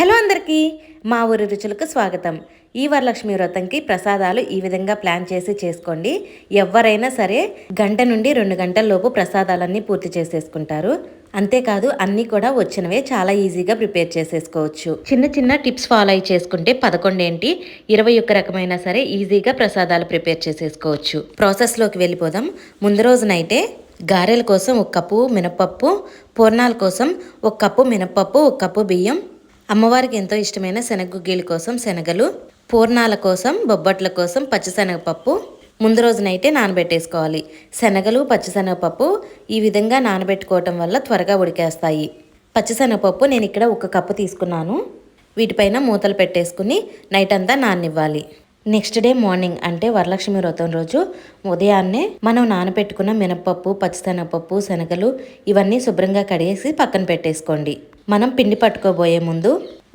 Hello అందరికీ మా ఊరి రుచులకు స్వాగతం. ఈ వరలక్ష్మి వ్రతంకి ప్రసాదాలు ఈ విధంగా ప్లాన్ చేసి చేసుకోండి. ఎవరైనా సరే గంట నుండి రెండు గంటల లోపు ప్రసాదాలన్నీ పూర్తి చేసేసుకుంటారు. అంతేకాదు అన్నీ కూడా వచ్చినవే చాలా ఈజీగా ప్రిపేర్ చేసేసుకోవచ్చు. చిన్న చిన్న టిప్స్ ఫాలో అయి చేసుకుంటే పదకొండు ఏంటి ఇరవై ఒక్క రకమైన సరే ఈజీగా ప్రసాదాలు ప్రిపేర్ చేసేసుకోవచ్చు. ప్రాసెస్లోకి వెళ్ళిపోదాం. ముందు రోజునైతే గారెల కోసం ఒక కప్పు మినపప్పు పూర్ణాల కోసం ఒక కప్పు మినపప్పు ఒక కప్పు బియ్యం అమ్మవారికి ఎంతో ఇష్టమైన శనగగుగ్గీల కోసం శనగలు పూర్ణాల కోసం బొబ్బట్ల కోసం పచ్చిశనగపప్పు ముందు రోజునైతే నానబెట్టేసుకోవాలి. శనగలు పచ్చిశనగపప్పు ఈ విధంగా నానబెట్టుకోవటం వల్ల త్వరగా ఉడికేస్తాయి. పచ్చిశనగపప్పు నేను ఇక్కడ ఒక కప్పు తీసుకున్నాను. వీటిపైన మూతలు పెట్టేసుకుని నైట్ అంతా నాననివ్వాలి నెక్స్ట్ డే మార్నింగ్ అంటే వరలక్ష్మి వ్రతం రోజు ఉదయాన్నే మనం నానబెట్టుకున్న మినపప్పు పచ్చిశనగపప్పు శనగలు ఇవన్నీ శుభ్రంగా కడిగేసి పక్కన పెట్టేసుకోండి. మనం పిండి పట్టుకోబోయే ముందు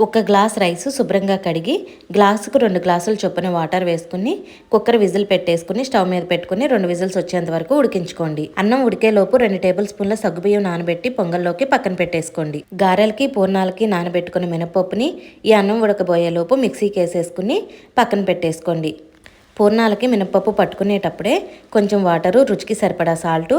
ఒక గ్లాస్ రైస్ శుభ్రంగా కడిగి గ్లాసుకు రెండు గ్లాసులు చొప్పున వాటర్ వేసుకుని కుక్కర్ విజిల్ పెట్టేసుకుని స్టవ్ మీద పెట్టుకుని రెండు విజిల్స్ వచ్చేంత వరకు ఉడికించుకోండి. అన్నం ఉడికేలోపు రెండు టేబుల్ స్పూన్ల సగ్గుబియ్యం నానబెట్టి పొంగల్లోకి పక్కన పెట్టేసుకోండి. గారెలకి పూర్ణాలకి నానబెట్టుకున్న మినపప్పుని ఈ అన్నం ఉడకబోయేలోపు మిక్సీకి వేసేసుకుని పక్కన పెట్టేసుకోండి. పూర్ణాలకి మినపప్పు పట్టుకునేటప్పుడే కొంచెం వాటరు రుచికి సరిపడా సాల్ట్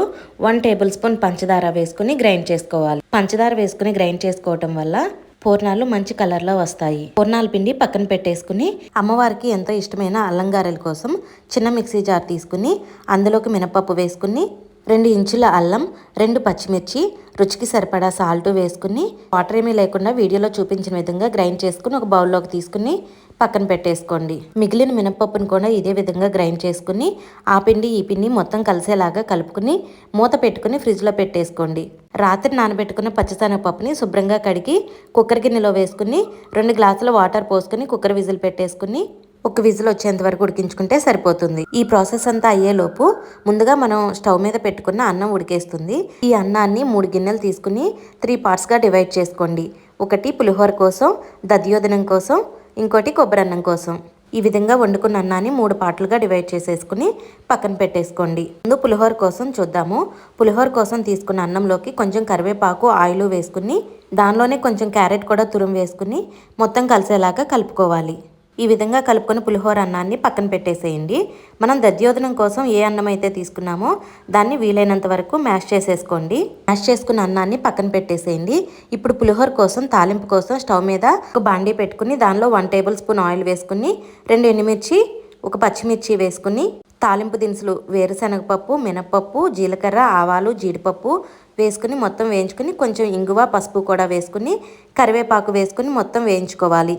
వన్ టేబుల్ స్పూన్ పంచదార వేసుకుని గ్రైండ్ చేసుకోవాలి. పంచదార వేసుకుని గ్రైండ్ చేసుకోవటం వల్ల పూర్ణాలు మంచి కలర్లో వస్తాయి. పూర్ణాల పిండి పక్కన పెట్టేసుకుని అమ్మవారికి ఎంతో ఇష్టమైన అల్లంగారెల కోసం చిన్న మిక్సీ జార్ తీసుకుని అందులోకి మినపప్పు వేసుకుని రెండు ఇంచుల అల్లం రెండు పచ్చిమిర్చి రుచికి సరిపడా సాల్ట్ వేసుకుని వాటర్ ఏమీ లేకుండా వీడియోలో చూపించిన విధంగా గ్రైండ్ చేసుకుని ఒక బౌల్లోకి తీసుకుని పక్కన పెట్టేసుకోండి. మిగిలిన మినపప్పును కూడా ఇదే విధంగా గ్రైండ్ చేసుకుని ఆ పిండి ఈ పిండి మొత్తం కలిసేలాగా కలుపుకుని మూత పెట్టుకుని ఫ్రిడ్జ్లో పెట్టేసుకోండి. రాత్రి నానబెట్టుకున్న పచ్చిశనగపప్పుని శుభ్రంగా కడిగి కుక్కర్ గిన్నెలో వేసుకుని రెండు గ్లాసుల వాటర్ పోసుకుని కుక్కర్ విజిల్ పెట్టేసుకుని ఒక విజిల్ వచ్చేంత వరకు ఉడికించుకుంటే సరిపోతుంది. ఈ ప్రాసెస్ అంతా అయ్యేలోపు ముందుగా మనం స్టవ్ మీద పెట్టుకున్న అన్నం ఉడికేస్తుంది. ఈ అన్నాన్ని మూడు గిన్నెలు తీసుకుని త్రీ పార్ట్స్గా డివైడ్ చేసుకోండి. ఒకటి పులిహోర కోసం దధ్యోదనం కోసం ఇంకోటి కొబ్బరి అన్నం కోసం. ఈ విధంగా వండుకున్న అన్నాన్ని మూడు పాటలుగా డివైడ్ చేసేసుకుని పక్కన పెట్టేసుకోండి. ముందు పులిహోర కోసం చూద్దాము. పులిహోర కోసం తీసుకున్న అన్నంలోకి కొంచెం కరివేపాకు ఆయిల్ వేసుకుని దానిలోనే కొంచెం క్యారెట్ కూడా తురుము వేసుకుని మొత్తం కలిసేలాగా కలుపుకోవాలి. ఈ విధంగా కలుపుకొని పులిహోర అన్నాన్ని పక్కన పెట్టేసేయండి. మనం దద్యోధనం కోసం ఏ అన్నం అయితే తీసుకున్నామో దాన్ని వీలైనంత వరకు మ్యాష్ చేసేసుకోండి. మ్యాష్ చేసుకున్న అన్నాన్ని పక్కన పెట్టేసేయండి. ఇప్పుడు పులిహోర కోసం తాలింపు కోసం స్టవ్ మీద ఒక బాండీ పెట్టుకుని దానిలో వన్ టేబుల్ స్పూన్ ఆయిల్ వేసుకుని రెండు ఎండుమిర్చి ఒక పచ్చిమిర్చి వేసుకుని తాలింపు దినుసులు వేరుశనగపప్పు మినపప్పు జీలకర్ర ఆవాలు జీడిపప్పు వేసుకుని మొత్తం వేయించుకుని కొంచెం ఇంగువ పసుపు కూడా వేసుకుని కరివేపాకు వేసుకుని మొత్తం వేయించుకోవాలి.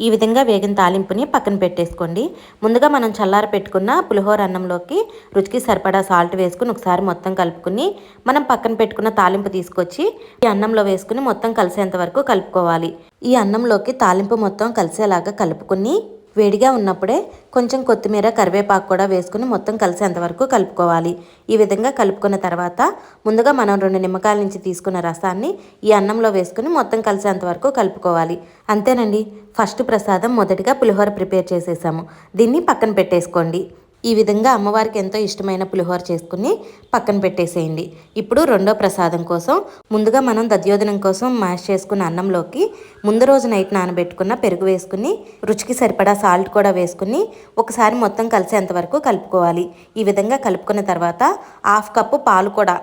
ఈ విధంగా వేగిన తాలింపుని పక్కన పెట్టేసుకోండి. ముందుగా మనం చల్లార పెట్టుకున్న పులిహోర అన్నంలోకి రుచికి సరిపడా సాల్ట్ వేసుకుని ఒకసారి మొత్తం కలుపుకుని మనం పక్కన పెట్టుకున్న తాలింపు తీసుకొచ్చి ఈ అన్నంలో వేసుకుని మొత్తం కలిసేంత వరకు కలుపుకోవాలి. ఈ అన్నంలోకి తాలింపు మొత్తం కలిసేలాగా కలుపుకుని వేడిగా ఉన్నప్పుడే కొంచెం కొత్తిమీర కరివేపాకు కూడా వేసుకుని మొత్తం కలిసేంతవరకు కలుపుకోవాలి. ఈ విధంగా కలుపుకున్న తర్వాత ముందుగా మనం రెండు నిమ్మకాయల నుంచి తీసుకున్న రసాన్ని ఈ అన్నంలో వేసుకుని మొత్తం కలిసేంతవరకు కలుపుకోవాలి. అంతేనండి. ఫస్ట్ ప్రసాదం మొదటిగా పులిహోర ప్రిపేర్ చేసేసాము. దీన్ని పక్కన పెట్టేసుకోండి. ఈ విధంగా అమ్మవారికి ఎంతో ఇష్టమైన పులిహోర చేసుకుని పక్కన పెట్టేసేయండి. ఇప్పుడు రెండో ప్రసాదం కోసం ముందుగా మనం దద్యోధనం కోసం మ్యాష్ చేసుకున్న అన్నంలోకి ముందు రోజు నైట్ నానబెట్టుకున్న పెరుగు వేసుకుని రుచికి సరిపడా సాల్ట్ కూడా వేసుకుని ఒకసారి మొత్తం కలిసేంత వరకు కలుపుకోవాలి. ఈ విధంగా కలుపుకున్న తర్వాత హాఫ్ కప్పు పాలు కూడా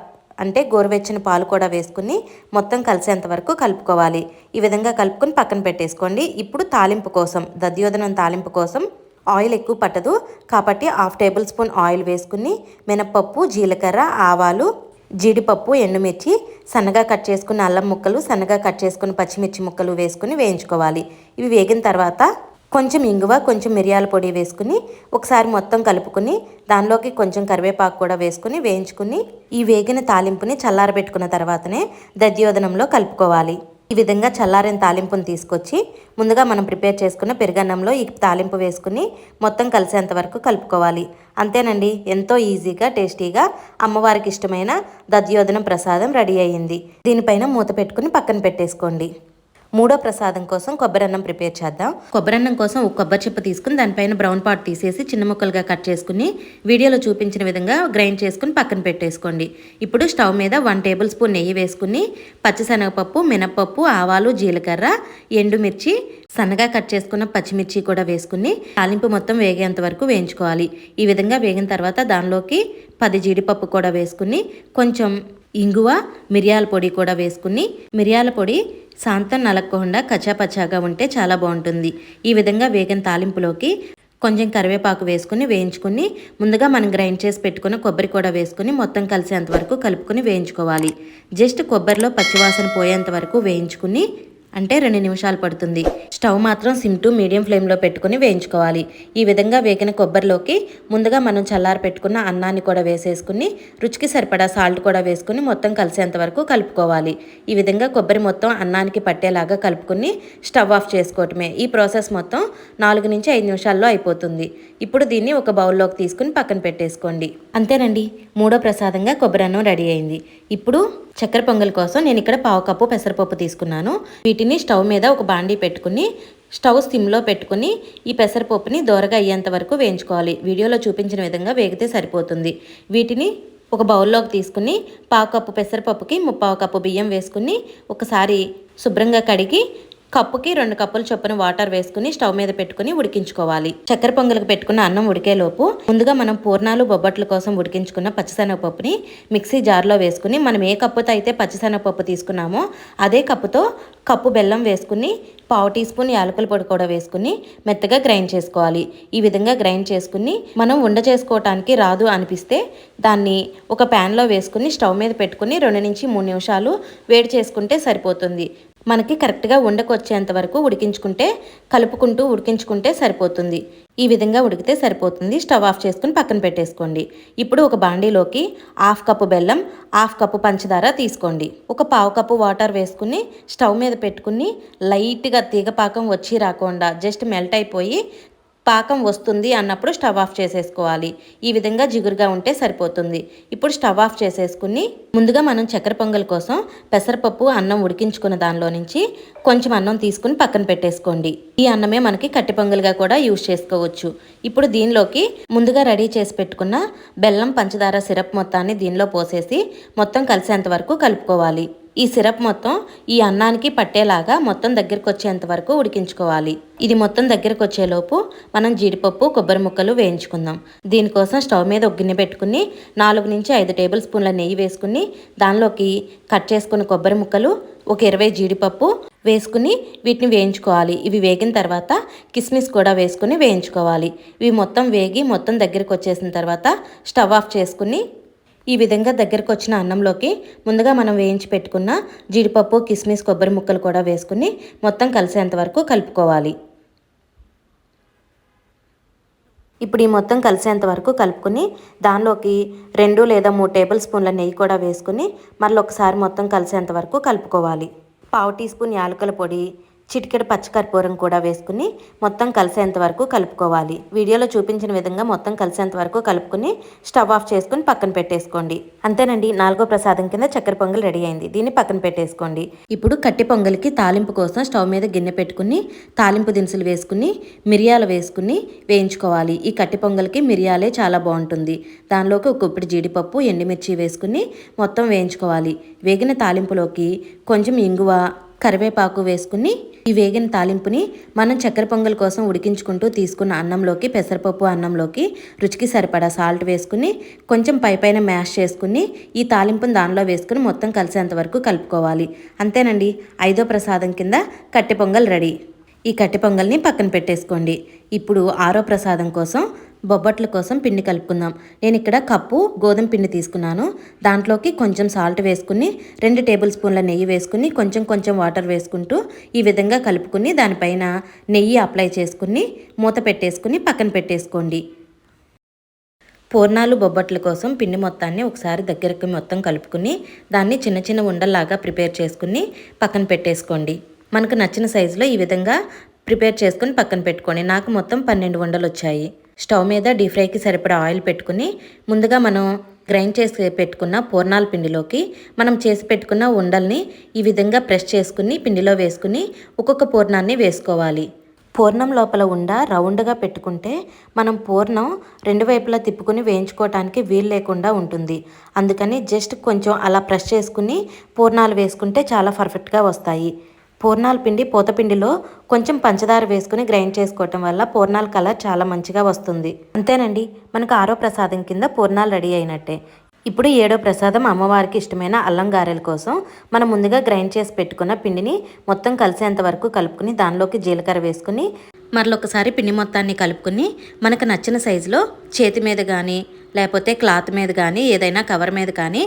అంటే గోరువెచ్చని పాలు కూడా వేసుకుని మొత్తం కలిసేంత వరకు కలుపుకోవాలి. ఈ విధంగా కలుపుకొని పక్కన పెట్టేసుకోండి. ఇప్పుడు తాలింపు కోసం దద్యోధనం తాలింపు కోసం ఆయిల్ ఎక్కువ పట్టదు. కాబట్టి హాఫ్ టేబుల్ స్పూన్ ఆయిల్ వేసుకుని మినపప్పు జీలకర్ర ఆవాలు జీడిపప్పు ఎండుమిర్చి సన్నగా కట్ చేసుకున్న అల్లం ముక్కలు సన్నగా కట్ చేసుకున్న పచ్చిమిర్చి ముక్కలు వేసుకుని వేయించుకోవాలి. ఇవి వేగిన తర్వాత కొంచెం ఇంగువ కొంచెం మిరియాల పొడి వేసుకుని ఒకసారి మొత్తం కలుపుకుని దానిలోకి కొంచెం కరివేపాకు కూడా వేసుకుని వేయించుకుని ఈ వేగిన తాలింపుని చల్లారబెట్టుకున్న తర్వాతనే దధ్యోదనంలో కలుపుకోవాలి. ఈ విధంగా చల్లారిన తాలింపును తీసుకొచ్చి ముందుగా మనం ప్రిపేర్ చేసుకున్న పెరుగన్నంలో ఈ తాలింపు వేసుకుని మొత్తం కలిసేంత వరకు కలుపుకోవాలి. అంతేనండి ఎంతో ఈజీగా టేస్టీగా అమ్మవారికి ఇష్టమైన దద్యోధనం ప్రసాదం రెడీ అయ్యింది. దీనిపైన మూత పెట్టుకుని పక్కన పెట్టేసుకోండి. మూడో ప్రసాదం కోసం కొబ్బరి అన్నం ప్రిపేర్ చేద్దాం. కొబ్బరి అన్నం కోసం ఒక కొబ్బరి చిప్ప తీసుకుని దానిపైన బ్రౌన్ పార్ట్ తీసేసి చిన్న ముక్కలుగా కట్ చేసుకుని వీడియోలో చూపించిన విధంగా గ్రైండ్ చేసుకుని పక్కన పెట్టేసుకోండి. ఇప్పుడు స్టవ్ మీద వన్ టేబుల్ స్పూన్ నెయ్యి వేసుకుని పచ్చిశనగపప్పు మినప్పప్పు ఆవాలు జీలకర్ర ఎండుమిర్చి సన్నగా కట్ చేసుకున్న పచ్చిమిర్చి కూడా వేసుకుని తాలింపు మొత్తం వేగేంత వరకు వేయించుకోవాలి. ఈ విధంగా వేగిన తర్వాత దానిలోకి పది జీడిపప్పు కూడా వేసుకుని కొంచెం ఇంగువ మిరియాల పొడి కూడా వేసుకుని మిరియాల పొడి శాంతం నలగకుండా కచ్చాపచ్చాగా ఉంటే చాలా బాగుంటుంది. ఈ విధంగా వేగిన తాలింపులోకి కొంచెం కరివేపాకు వేసుకుని వేయించుకుని ముందుగా మనం గ్రైండ్ చేసి పెట్టుకున్న కొబ్బరి కూడా వేసుకుని మొత్తం కలిసేంత వరకు కలుపుకొని వేయించుకోవాలి. జస్ట్ కొబ్బరిలో పచ్చివాసన పోయేంత వరకు వేయించుకుని అంటే రెండు నిమిషాలు పడుతుంది. స్టవ్ మాత్రం సిమ్ టు మీడియం ఫ్లేమ్లో పెట్టుకుని వేయించుకోవాలి. ఈ విధంగా వేగిన కొబ్బరిలోకి ముందుగా మనం చల్లారి పెట్టుకున్న అన్నాన్ని కూడా వేసేసుకుని రుచికి సరిపడా సాల్ట్ కూడా వేసుకుని మొత్తం కలిసేంత వరకు కలుపుకోవాలి. ఈ విధంగా కొబ్బరి మొత్తం అన్నానికి పట్టేలాగా కలుపుకుని స్టవ్ ఆఫ్ చేసుకోవటమే. ఈ ప్రాసెస్ మొత్తం నాలుగు నుంచి ఐదు నిమిషాల్లో అయిపోతుంది. ఇప్పుడు దీన్ని ఒక బౌల్లోకి తీసుకుని పక్కన పెట్టేసుకోండి. అంతేనండి. మూడో ప్రసాదంగా కొబ్బరి అన్నం రెడీ అయింది. ఇప్పుడు చక్కెర పొంగల్ కోసం నేను ఇక్కడ పావు కప్పు పెసరపప్పు తీసుకున్నాను. వీటిని స్టవ్ మీద ఒక బాండీ పెట్టుకుని స్టవ్ సిమ్లో పెట్టుకుని ఈ పెసరపప్పుని దోరగా అయ్యేంత వరకు వేయించుకోవాలి. వీడియోలో చూపించిన విధంగా వేగితే సరిపోతుంది. వీటిని ఒక బౌల్లోకి తీసుకుని పావు కప్పు పెసరపప్పుకి ముప్పావు కప్పు బియ్యం వేసుకుని ఒకసారి శుభ్రంగా కడిగి కప్పుకి రెండు కప్పుల చొప్పున వాటర్ వేసుకుని స్టవ్ మీద పెట్టుకుని ఉడికించుకోవాలి. చక్కెర పొంగలకు పెట్టుకున్న అన్నం ఉడికేలోపు ముందుగా మనం పూర్ణాలు బొబ్బట్ల కోసం ఉడికించుకున్న పచ్చిశనగపప్పుని మిక్సీ జార్లో వేసుకుని మనం ఏ కప్పుతో అయితే పచ్చిశనగపప్పు తీసుకున్నామో అదే కప్పుతో కప్పు బెల్లం వేసుకుని పావు టీ స్పూన్ యాలకుల పొడి కూడా వేసుకుని మెత్తగా గ్రైండ్ చేసుకోవాలి. ఈ విధంగా గ్రైండ్ చేసుకుని మనం ఉండ చేసుకోవటానికి రాదు అనిపిస్తే దాన్ని ఒక ప్యాన్లో వేసుకుని స్టవ్ మీద పెట్టుకుని రెండు నుంచి మూడు నిమిషాలు వేడి చేసుకుంటే సరిపోతుంది. మనకి కరెక్ట్గా ఉండకొచ్చేంత వరకు ఉడికించుకుంటే కలుపుకుంటూ ఉడికించుకుంటే సరిపోతుంది. ఈ విధంగా ఉడికితే సరిపోతుంది. స్టవ్ ఆఫ్ చేసుకుని పక్కన పెట్టేసుకోండి. ఇప్పుడు ఒక బాండీలోకి హాఫ్ కప్పు బెల్లం హాఫ్ కప్పు పంచదార తీసుకోండి. ఒక పావు కప్పు వాటర్ వేసుకుని స్టవ్ మీద పెట్టుకుని లైట్గా తీగపాకం వచ్చి రాకుండా జస్ట్ మెల్ట్ అయిపోయి పాకం వస్తుంది అన్నప్పుడు స్టవ్ ఆఫ్ చేసేసుకోవాలి. ఈ విధంగా జిగురుగా ఉంటే సరిపోతుంది. ఇప్పుడు స్టవ్ ఆఫ్ చేసేసుకుని ముందుగా మనం చక్కెర పొంగల్ కోసం పెసరపప్పు అన్నం ఉడికించుకున్న దానిలో నుంచి కొంచెం అన్నం తీసుకుని పక్కన పెట్టేసుకోండి. ఈ అన్నమే మనకి కట్టి పొంగల్గా కూడా యూజ్ చేసుకోవచ్చు. ఇప్పుడు దీనిలోకి ముందుగా రెడీ చేసి పెట్టుకున్న బెల్లం పంచదార సిరప్ మొత్తాన్ని దీనిలో పోసేసి మొత్తం కలిసేంత వరకు కలుపుకోవాలి. ఈ సిరప్ మొత్తం ఈ అన్నానికి పట్టేలాగా మొత్తం దగ్గరకు వచ్చేంత వరకు ఉడికించుకోవాలి. ఇది మొత్తం దగ్గరకు వచ్చేలోపు మనం జీడిపప్పు కొబ్బరి ముక్కలు వేయించుకుందాం. దీనికోసం స్టవ్ మీద ఒక గిన్నె పెట్టుకుని నాలుగు నుంచి ఐదు టేబుల్ స్పూన్ల నెయ్యి వేసుకుని దానిలోకి కట్ చేసుకున్న కొబ్బరి ముక్కలు ఒక ఇరవై జీడిపప్పు వేసుకుని వీటిని వేయించుకోవాలి. ఇవి వేగిన తర్వాత కిస్మిస్ కూడా వేసుకుని వేయించుకోవాలి. ఇవి మొత్తం వేగి మొత్తం దగ్గరకు వచ్చేసిన తర్వాత స్టవ్ ఆఫ్ చేసుకుని ఈ విధంగా దగ్గరకు వచ్చిన అన్నంలోకి ముందుగా మనం వేయించి పెట్టుకున్న జీడిపప్పు కిస్మిస్ కొబ్బరి ముక్కలు కూడా వేసుకుని మొత్తం కలిసేంత వరకు కలుపుకోవాలి. ఇప్పుడు ఈ మొత్తం కలిసేంత వరకు కలుపుకొని దానిలోకి రెండు లేదా మూడు టేబుల్ స్పూన్ల నెయ్యి కూడా వేసుకుని మళ్ళీ ఒకసారి మొత్తం కలిసేంత వరకు కలుపుకోవాలి. పావు టీ స్పూన్ యాలకుల పొడి చిటికెడు పచ్చకర్పూరం కూడా వేసుకుని మొత్తం కలిసేంత వరకు కలుపుకోవాలి. వీడియోలో చూపించిన విధంగా మొత్తం కలిసేంత వరకు కలుపుకుని స్టవ్ ఆఫ్ చేసుకుని పక్కన పెట్టేసుకోండి. అంతేనండి నాలుగో ప్రసాదం కింద చక్కెర పొంగల్ రెడీ అయింది. దీన్ని పక్కన పెట్టేసుకోండి. ఇప్పుడు కట్టి పొంగల్కి తాలింపు కోసం స్టవ్ మీద గిన్నె పెట్టుకుని తాలింపు దినుసులు వేసుకుని మిరియాలు వేసుకుని వేయించుకోవాలి. ఈ కట్టి పొంగల్కి మిరియాలే చాలా బాగుంటుంది. దానిలోకి ఒక కుప్పిడి జీడిపప్పు ఎండుమిర్చి వేసుకుని మొత్తం వేయించుకోవాలి. వేగిన తాలింపులోకి కొంచెం ఇంగువ కరివేపాకు వేసుకుని ఈ వేగిన తాలింపుని మనం చక్కెర పొంగల్ కోసం ఉడికించుకుంటూ తీసుకున్న అన్నంలోకి పెసరపప్పు అన్నంలోకి రుచికి సరిపడా సాల్ట్ వేసుకుని కొంచెం పై పైన మ్యాష్ చేసుకుని ఈ తాలింపుని దానిలో వేసుకుని మొత్తం కలిసేంత వరకు కలుపుకోవాలి. అంతేనండి. ఐదో ప్రసాదం కింద కట్టె పొంగల్ రెడీ. ఈ కట్టె పొంగల్ని పక్కన పెట్టేసుకోండి. ఇప్పుడు ఆరో ప్రసాదం కోసం బొబ్బట్ల కోసం పిండి కలుపుకుందాం. నేను ఇక్కడ కప్పు గోధుమ పిండి తీసుకున్నాను. దాంట్లోకి కొంచెం సాల్ట్ వేసుకుని రెండు టేబుల్ స్పూన్ల నెయ్యి వేసుకుని కొంచెం కొంచెం వాటర్ వేసుకుంటూ ఈ విధంగా కలుపుకుని దానిపైన నెయ్యి అప్లై చేసుకుని మూత పెట్టేసుకుని పక్కన పెట్టేసుకోండి. పూర్ణాలు బొబ్బట్ల కోసం పిండి మొత్తాన్ని ఒకసారి దగ్గరకు మొత్తం కలుపుకుని దాన్ని చిన్న చిన్న ఉండల్లాగా ప్రిపేర్ చేసుకుని పక్కన పెట్టేసుకోండి. మనకు నచ్చిన సైజులో ఈ విధంగా ప్రిపేర్ చేసుకుని పక్కన పెట్టుకోండి. నాకు మొత్తం పన్నెండు ఉండలు వచ్చాయి స్టవ్ మీద డీప్ ఫ్రైకి సరిపడా ఆయిల్ పెట్టుకుని ముందుగా మనం గ్రైండ్ చేసి పెట్టుకున్న పూర్ణాల పిండిలోకి మనం చేసి పెట్టుకున్న ఉండల్ని ఈ విధంగా ప్రెస్ చేసుకుని పిండిలో వేసుకుని ఒక్కొక్క పూర్ణాన్ని వేసుకోవాలి. పూర్ణం లోపల ఉండ రౌండ్గా పెట్టుకుంటే మనం పూర్ణం రెండు వైపులా తిప్పుకుని వేయించుకోవటానికి వీలు లేకుండా ఉంటుంది. అందుకని జస్ట్ కొంచెం అలా ప్రెస్ చేసుకుని పూర్ణాలు వేసుకుంటే చాలా పర్ఫెక్ట్గా వస్తాయి. పూర్ణాల పిండి పూతపిండిలో కొంచెం పంచదార వేసుకుని గ్రైండ్ చేసుకోవటం వల్ల పూర్ణాల కలర్ చాలా మంచిగా వస్తుంది. అంతేనండి మనకు ఆరో ప్రసాదం కింద పూర్ణాలు రెడీ అయినట్టే. ఇప్పుడు ఏడో ప్రసాదం అమ్మవారికి ఇష్టమైన అల్లం గారెల కోసం మనం ముందుగా గ్రైండ్ చేసి పెట్టుకున్న పిండిని మొత్తం కలిసేంత వరకు కలుపుకుని దానిలోకి జీలకర్ర వేసుకుని మరొకసారి పిండి మొత్తాన్ని కలుపుకుని మనకు నచ్చిన సైజులో చేతి మీద కానీ లేకపోతే క్లాత్ మీద కానీ ఏదైనా కవర్ మీద కానీ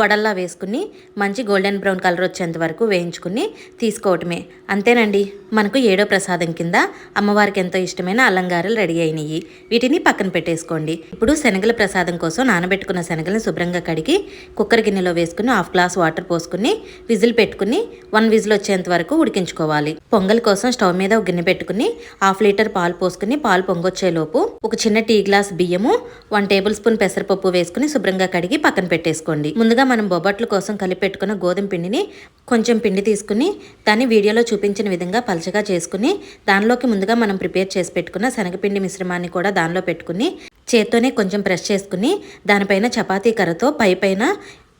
వడల్లా వేసుకుని మంచి గోల్డెన్ బ్రౌన్ కలర్ వచ్చేంత వరకు వేయించుకుని తీసుకోవటమే. అంతేనండి. మనకు ఏడో ప్రసాదం కింద అమ్మవారికి ఎంతో ఇష్టమైన అల్లంగారలు రెడీ అయినాయి వీటిని పక్కన పెట్టేసుకోండి. ఇప్పుడు శనగల ప్రసాదం కోసం నానబెట్టుకున్న శనగలను శుభ్రంగా కడిగి కుక్కర్ గిన్నెలో వేసుకుని హాఫ్ గ్లాస్ వాటర్ పోసుకుని విజిల్ పెట్టుకుని వన్ విజిల్ వచ్చేంత వరకు ఉడికించుకోవాలి. పొంగల్ కోసం స్టవ్ మీద ఒక గిన్నె పెట్టుకుని హాఫ్ లీటర్ పాలు పోసుకుని పాలు పొంగొచ్చేలోపు ఒక చిన్న టీ గ్లాస్ బియ్యము వన్ టేబుల్ స్పూన్ పెసరపప్పు వేసుకుని శుభ్రంగా కడిగి పక్కన పెట్టేసుకోండి. ముందుగా మనం బొబ్బట్ల కోసం కలిపెట్టుకున్న గోధుమ పిండిని కొంచెం పిండి తీసుకుని దాన్ని వీడియోలో చూపించిన విధంగా పలచగా చేసుకుని దానిలోకి ముందుగా మనం ప్రిపేర్ చేసి పెట్టుకున్న శనగపిండి మిశ్రమాన్ని కూడా దానిలో పెట్టుకుని చేత్తోనే కొంచెం ప్రెస్ చేసుకుని దానిపైన చపాతీ కర్రతో పై పైన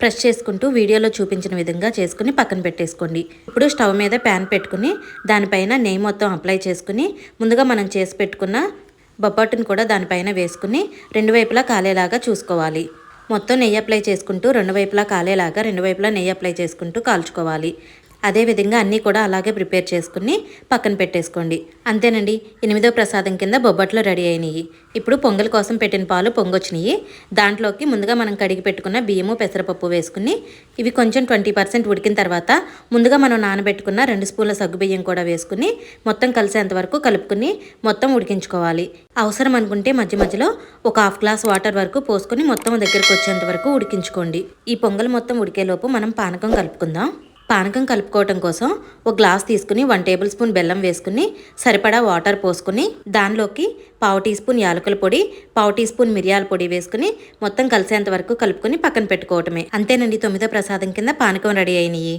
ప్రెస్ చేసుకుంటూ వీడియోలో చూపించిన విధంగా చేసుకుని పక్కన పెట్టేసుకోండి. ఇప్పుడు స్టవ్ మీద ప్యాన్ పెట్టుకుని దానిపైన నెయ్యి మొత్తం అప్లై చేసుకుని ముందుగా మనం చేసి పెట్టుకున్న బొబ్బట్టును కూడా దానిపైన వేసుకుని రెండు వైపులా కాలేలాగా చూసుకోవాలి. మొత్తం నెయ్యి అప్లై చేసుకుంటూ రెండు వైపులా కాలేలాగా రెండు వైపులా నెయ్యి అప్లై చేసుకుంటూ కాల్చుకోవాలి. అదేవిధంగా అన్నీ కూడా అలాగే ప్రిపేర్ చేసుకుని పక్కన పెట్టేసుకోండి. అంతేనండి ఎనిమిదో ప్రసాదం కింద బొబ్బట్లు రెడీ అయినాయి ఇప్పుడు పొంగల్ కోసం పెట్టిన పాలు పొంగొచ్చినాయి దాంట్లోకి ముందుగా మనం కడిగి పెట్టుకున్న బియ్యము పెసరపప్పు వేసుకుని ఇవి కొంచెం ట్వంటీ పర్సెంట్ ఉడికిన తర్వాత ముందుగా మనం నానబెట్టుకున్న రెండు స్పూన్ల సగ్గుబియ్యం కూడా వేసుకుని మొత్తం కలిసేంత వరకు కలుపుకుని మొత్తం ఉడికించుకోవాలి. అవసరం అనుకుంటే మధ్య మధ్యలో ఒక హాఫ్ గ్లాస్ వాటర్ వరకు పోసుకొని మొత్తం దగ్గరకు వచ్చేంత వరకు ఉడికించుకోండి. ఈ పొంగల్ మొత్తం ఉడికేలోపు మనం పానకం కలుపుకుందాం. పానకం కలుపుకోవటం కోసం ఒక గ్లాస్ తీసుకుని వన్ టేబుల్ స్పూన్ బెల్లం వేసుకుని సరిపడా వాటర్ పోసుకుని దానిలోకి పావు టీ స్పూన్ యాలకుల పొడి పావు టీ స్పూన్ మిరియాల పొడి వేసుకుని మొత్తం కలిసేంత వరకు కలుపుకొని పక్కన పెట్టుకోవటమే. అంతేనండి తొమ్మిదో ప్రసాదం కింద పానకం రెడీ అయినాయి.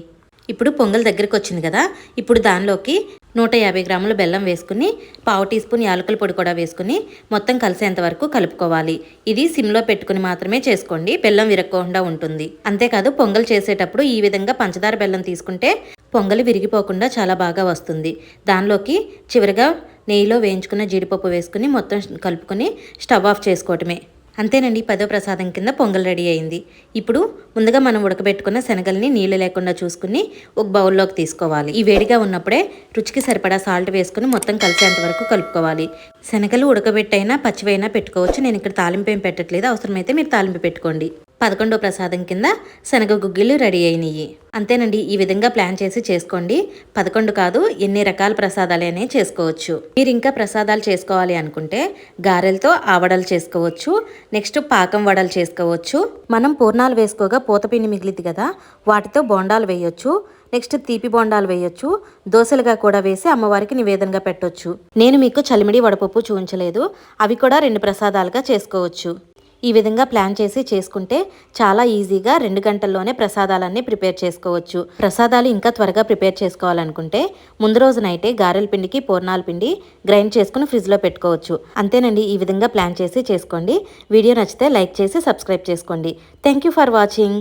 ఇప్పుడు పొంగల్ దగ్గరికి వచ్చింది కదా ఇప్పుడు దానిలోకి నూట యాభై గ్రాముల బెల్లం వేసుకుని పావు టీ స్పూన్ యాలకుల పొడి కూడా వేసుకుని మొత్తం కలిసేంత వరకు కలుపుకోవాలి. ఇది సిమ్లో పెట్టుకుని మాత్రమే చేసుకోండి. బెల్లం విరక్కోకుండా ఉంటుంది. అంతేకాదు పొంగల్ చేసేటప్పుడు ఈ విధంగా పంచదార బెల్లం తీసుకుంటే పొంగలి విరిగిపోకుండా చాలా బాగా వస్తుంది. దానిలోకి చివరిగా నెయ్యిలో వేయించుకున్న జీడిపప్పు వేసుకుని మొత్తం కలుపుకొని స్టవ్ ఆఫ్ చేసుకోవటమే. అంతేనండి పదో ప్రసాదం కింద పొంగల్ రెడీ అయింది. ఇప్పుడు ముందుగా మనం ఉడకబెట్టుకున్న శనగల్ని నీళ్ళు లేకుండా చూసుకుని ఒక బౌల్లోకి తీసుకోవాలి. ఈ వేడిగా ఉన్నప్పుడే రుచికి సరిపడా సాల్ట్ వేసుకుని మొత్తం కలిసేంత వరకు కలుపుకోవాలి. శనగలు ఉడకబెట్టైనా పచ్చివైనా పెట్టుకోవచ్చు. నేను ఇక్కడ తాలింపు ఏం పెట్టట్లేదు. అవసరమైతే మీరు తాలింపు పెట్టుకోండి. పదకొండో ప్రసాదం కింద శనగ గుగ్గిళ్ళు రెడీ అయినాయి అంతేనండి ఈ విధంగా ప్లాన్ చేసి చేసుకోండి. పదకొండు కాదు ఎన్ని రకాల ప్రసాదాలనే చేసుకోవచ్చు. మీరు ఇంకా ప్రసాదాలు చేసుకోవాలి అనుకుంటే గారెలతో ఆవడలు చేసుకోవచ్చు. నెక్స్ట్ పాకం వడలు చేసుకోవచ్చు. మనం పూర్ణాలు వేసుకోగా పూతపిండి మిగిలింది కదా వాటితో బోండాలు వేయొచ్చు. నెక్స్ట్ తీపి బొండాలు వేయొచ్చు. దోశలుగా కూడా వేసి అమ్మవారికి నివేదనగా పెట్టొచ్చు. నేను మీకు చలిమిడి వడపప్పు చూపించలేదు అవి కూడా రెండు ప్రసాదాలుగా చేసుకోవచ్చు. ఈ విధంగా ప్లాన్ చేసి చేసుకుంటే చాలా ఈజీగా రెండు గంటల్లోనే ప్రసాదాలన్నీ ప్రిపేర్ చేసుకోవచ్చు. ప్రసాదాలు ఇంకా త్వరగా ప్రిపేర్ చేసుకోవాలనుకుంటే ముందు రోజు నైటే గారెల పిండికి పూర్ణాల పిండి గ్రైండ్ చేసుకుని ఫ్రిడ్జ్లో పెట్టుకోవచ్చు. అంతేనండి ఈ విధంగా ప్లాన్ చేసి చేసుకోండి. వీడియో నచ్చితే లైక్ చేసి సబ్స్క్రైబ్ చేసుకోండి. Thank you for watching.